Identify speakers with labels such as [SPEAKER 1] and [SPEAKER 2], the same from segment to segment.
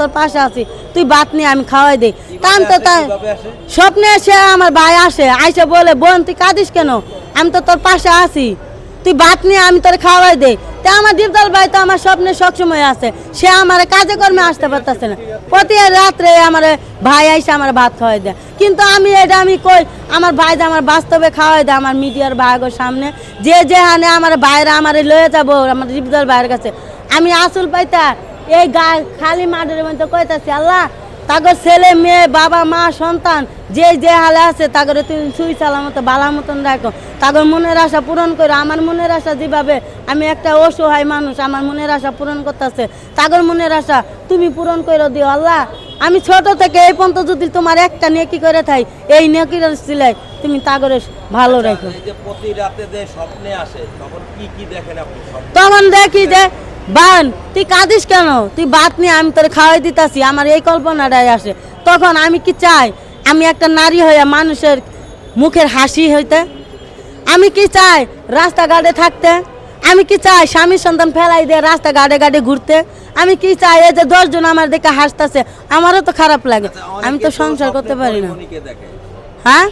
[SPEAKER 1] তোর পাশে আছি। তুই ভাত নিয়ে আমি খাওয়াই দিই। কারণ তো তাই স্বপ্নে এসে আমার ভাই আসে, আইসে বলে, বোন, তুই কাঁদিস কেন? আমি তো তোর পাশে আছি। তুই ভাত নিয়ে আমি তোর খাওয়াই দেই। তা আমার দীপদল ভাই তো আমার স্বপ্নে সবসময় আছে। সে আমার কাজে কর্মে আসতে পারতেছে না। প্রতি রাত্রে আমার ভাই আইসে আমার ভাত খাওয়াই দেয়। কিন্তু আমি এটা আমি কই, আমার ভাই যে আমার বাস্তবে খাওয়াই দেয় আমার মিডিয়ার ভাইগোর সামনে, যে যে হানে আমার ভাইরা আমার লয়ে যাব, আমার দীপদল ভাইয়ের কাছে, আমি আসল পাইতা এই গা খালি মাঠের মধ্যে কইতাছি আল্লাহ তাগর ছেলে মেয়ে বাবা মা সন্তান যে যে হালে আছে তাগর তুমি সুই সালামত বালা মতন রাখো। তাগর মনের আশা পূরণ করো আমার মনের আশা যেভাবে আমি একটা অসহায় মানুষ আমার মনের আশা পূরণ করতেছে। তাগর মনের আশা তুমি পূরণ করে দিও আল্লাহ আমি ছোট থেকে এই পর্যন্ত যদি তোমার একটা নেকি করে থাই এই নেকির সিলাই তুমি তাগরে ভালো রাখো।
[SPEAKER 2] যে প্রতি রাতে যে স্বপ্নে আসে তখন কি কি দেখেন আপনি?
[SPEAKER 1] তখন দেখি যে বান তুই কাঁদিস কেন? তুই ভাত নিয়ে আমি তোর খাওয়াই দিতাছি আমার এই কল্পনাটাই আসে। তখন আমি কি চাই? আমি একটা নারী হয়ে মানুষের মুখের হাসি হইতে? আমি কি চাই রাস্তাঘাটে থাকতে? আমি কি চাই স্বামী সন্তান ফেলাই দিয়ে রাস্তা ঘাটে ঘাটে ঘুরতে? আমি কি চাই এই যে দশজন আমার দেখে হাসতেছে আমারও তো খারাপ লাগে।
[SPEAKER 2] আচ্ছা,
[SPEAKER 1] আমি তো সংসার করতে পারি না। হ্যাঁ?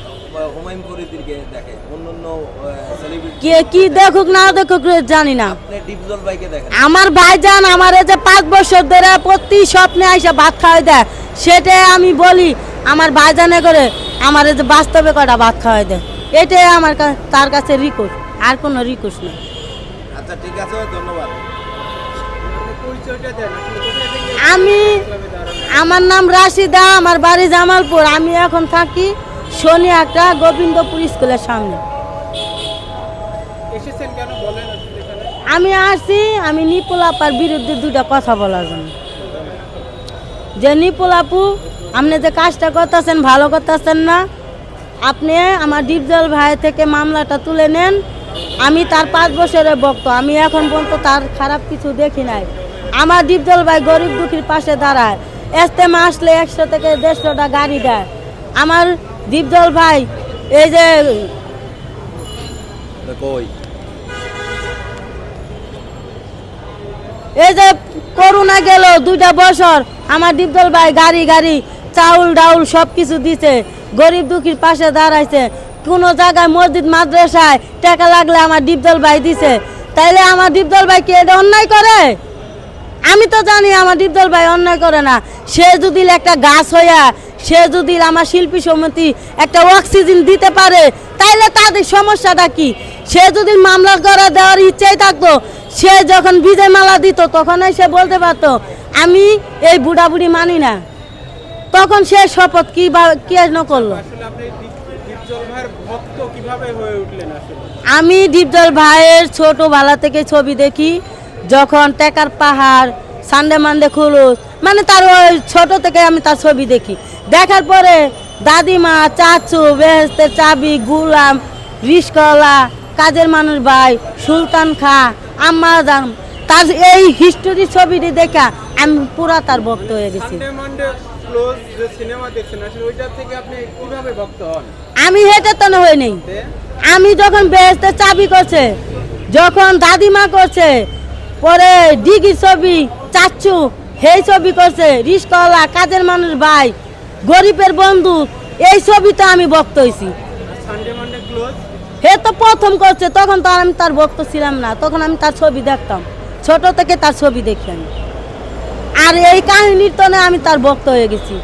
[SPEAKER 2] হুমায়ুন ফরিদিকে দেখে। অন্যান্য সেলিব্রিটি
[SPEAKER 1] কে কি দেখুক না দেখুক জানি না।
[SPEAKER 2] আপনি ডিপজল ভাইকে দেখেন।
[SPEAKER 1] আমার ভাইজান আমার এই যে পাঁচ বছর ধরে প্রতি স্বপ্নে আইসা ভাত খাওয়াই দেয় সেটাই আমি বলি আমার ভাইজানে করে আমার এই যে বাস্তবে কটা ভাত খাওয়াই দেয় এটাই আমার তার কাছে রিকোয়েস্ট আর কোনো রিকোয়েস্ট নেই।
[SPEAKER 2] আচ্ছা ঠিক আছে ধন্যবাদ।
[SPEAKER 1] আমি আমার নাম রাশিদা আমার বাড়ি জামালপুর আমি এখন থাকি শনি একটা গোবিন্দপুর স্কুলের সামনে। আমি আসছি আমি নিপুল আপার বিরুদ্ধে দুটা কথা বলার জন্য। যে নিপুল আপু আপনি যে কাজটা করতেছেন ভালো করতেছেন না আপনি আমার ডিপজল ভাই থেকে মামলাটা তুলে নেন। আমি তার পাঁচ বছরের ভক্ত আমি এখন পর্যন্ত তার খারাপ কিছু দেখি নাই। আমার ডিপজল ভাই গরিব দুঃখীর পাশে দাঁড়ায়। এস্তেমা আসলে একশো থেকে দেড়শোটা গাড়ি দেয়। আমার ডিপজল ভাই এই যে এই যে করোনা গেল দুইটা বছর আমার ডিপদল ভাই গাড়ি গাড়ি চাউল ডাউল সব কিছু দিছে গরিব দুঃখীর পাশে দাঁড়াইছে কোনো জায়গায় মসজিদ মাদ্রাসায় টাকা লাগলে আমার দীপদল ভাই দিছে। তাইলে আমার ডিপদল ভাই কি এটা অন্যায় করে? আমি তো জানি আমার ডিপদল ভাই অন্যায় করে না। সে যদি একটা গাছ হইয়া সে যদি আমার শিল্পী সমিতি একটা অক্সিজেন দিতে পারে তাইলে তাদের সমস্যাটা কি? সে যদি মামলা করা দেওয়ার ইচ্ছাই থাকতো সে যখন বিজয় মালা দিত তখনই সে বলতে পারতো আমি এই বুড়া বুড়ি মানি না। তখন সে শপথ কি বা কি ন করল।
[SPEAKER 3] ভাইয়ের
[SPEAKER 1] আমি দীপজল ভাইয়ের ছোটবেলা থেকে ছবি দেখি যখন টেকার পাহাড় সানডে মানডে খুলুস মানে তার ওই ছোট থেকে আমি তার ছবি দেখি। দেখার পরে দাদিমা চাচু বেহেস্তের চাবি গুলাম রিসকলা কাজের মানুষ ভাই সুলতান খা আম্মা জান তার এই হিস্টোরি ছবিটি দেখা আমি পুরা তার ভক্ত হয়ে গেছি। আমি হেঁটে তো হয়ে নেই আমি যখন বেহেস্তের চাবি করছে যখন দাদিমা করছে পরে ডিগি ছবি চাচ্ছু সেই ছবি করছে রিস্কওয়ালা কাজের মানুষ ভাই গরিবের বন্ধু এই ছবিতে আমি ভক্ত হয়েছি হে তো প্রথম করছে তখন তো আমি তার ভক্ত ছিলাম না তখন আমি তার ছবি দেখতাম। ছোট থেকে তার ছবি দেখি আমি। আর এই কাহিনীর তনে আমি তার ভক্ত হয়ে গেছি।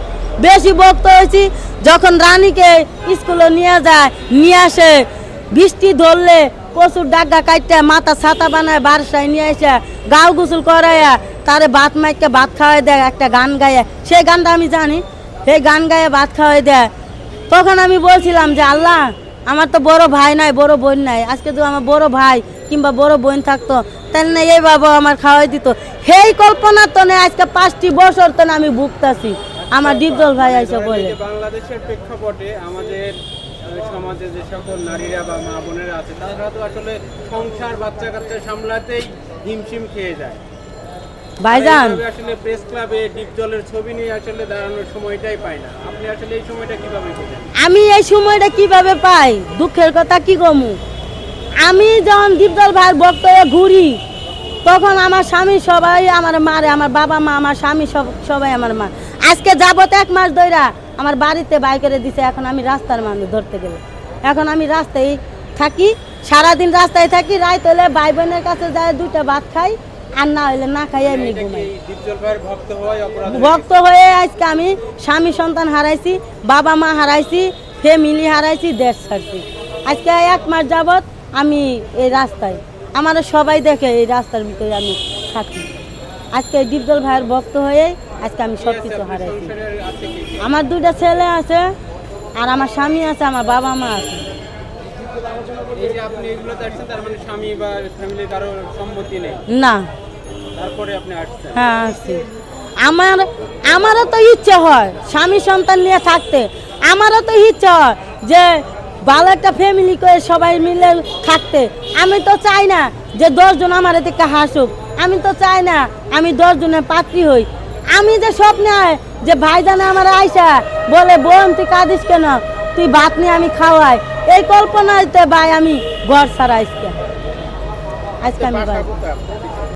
[SPEAKER 1] বেশি ভক্ত হয়েছি যখন রানীকে স্কুলে নিয়ে যায় নিয়ে আসে বৃষ্টি ধরলে প্রচুর ডাগা কাটতে মাথা ছাতা বানায় বারসায় নিয়ে এসে গাও গোসল করাইয়া তারে ভাত মাইকে ভাত খাওয়াই দেয় একটা গান গায়ে সেই গানটা আমি জানি সেই গান গায়ে ভাত খাওয়াই দেয় তখন আমি বলছিলাম যে আল্লাহ আমার তো বড় ভাই নাই বড় বোন নাই। আজকে তো আমার বড় ভাই কিংবা বড় বোন থাকতো তাহলে না এই বাবা আমার খাওয়াই দিত। সেই কল্পনা তো নেই আজকে পাঁচটি বছর তো আমি ভুগতাছি। আমার ডিপজল ভাই
[SPEAKER 3] এই
[SPEAKER 1] বলে।
[SPEAKER 3] বাংলাদেশের প্রেক্ষাপটে আমাদের সমাজে যে সকল নারীরা বা মা বোনেরা আছে তারা তো আসলে সংসার বাচ্চা কাচ্চা সামলাতেই হিমশিম খেয়ে যায়।
[SPEAKER 1] ভাইজান।
[SPEAKER 3] আসলে প্রেস ক্লাবে ডিপ জলের ছবি নিয়ে আসলে দাঁড়ানোর সময়টাই পায় না। আপনি আসলে এই সময়টা কীভাবে পেলেন?
[SPEAKER 1] আমি এই সময়টা কীভাবে পাই? দুঃখের কথা কি কমু? আমি যখন দীপদল ভাইয়ের ভক্ত ঘুরি তখন আমার স্বামী সবাই আমার মারে আমার বাবা মা আমার স্বামী সব সবাই আমার মা। আজকে যাবত এক মাস ধইরা আমার বাড়িতে বাই করে দিছে এখন আমি রাস্তার মানুষ ধরতে গেলে। এখন আমি রাস্তায় থাকি সারাদিন রাস্তায় থাকি রাত হলে ভাই বোনের কাছে যায় দুইটা ভাত খাই আর না হইলে না খাই এমনি ঘুমাই।
[SPEAKER 3] ভক্ত হয়ে
[SPEAKER 1] আজকে আমি স্বামী সন্তান হারাইছি বাবা মা হারাইছি ফ্যামিলি হারাইছি দেশ ছাড়ছি। আজকে এক মাস যাবত আমি এই রাস্তায় আমার সবাই দেখে এই রাস্তার ভিতরে আমি থাকি। আজকে ডিপজল ভাইয়ের ভক্ত হয়ে আজকে আমি সব কিছু হারাইছি? আমার দুইটা ছেলে আছে আর আমার স্বামী আছে আমার বাবা মা আছে।
[SPEAKER 3] এই যে আপনি এগুলোতে আসছেন তার মানে স্বামী বা ফ্যামিলি কারও সম্মতি নেই?
[SPEAKER 1] না।
[SPEAKER 3] তারপরে আপনি আসছেন?
[SPEAKER 1] হ্যাঁ আমার আমারও তো ইচ্ছে হয় স্বামী সন্তান নিয়ে থাকতে। আমারও তো ইচ্ছে হয় যে ভালো একটা ফ্যামিলি করে সবাই মিলে থাকতে। আমি তো চাই না যে দশজন আমার এদিকে হাসুক। আমি তো চাই না আমি দশজনের পাত্রী হই। আমি যে স্বপ্নে যে ভাইজানে আমার আইসা বলে বোন তুই কাঁদিস কেন? তুই ভাত নিয়ে আমি খাওয়াই। এই কল্পনাতে ভাই আমি ঘর ছাড়া আজকে। আজকে আমি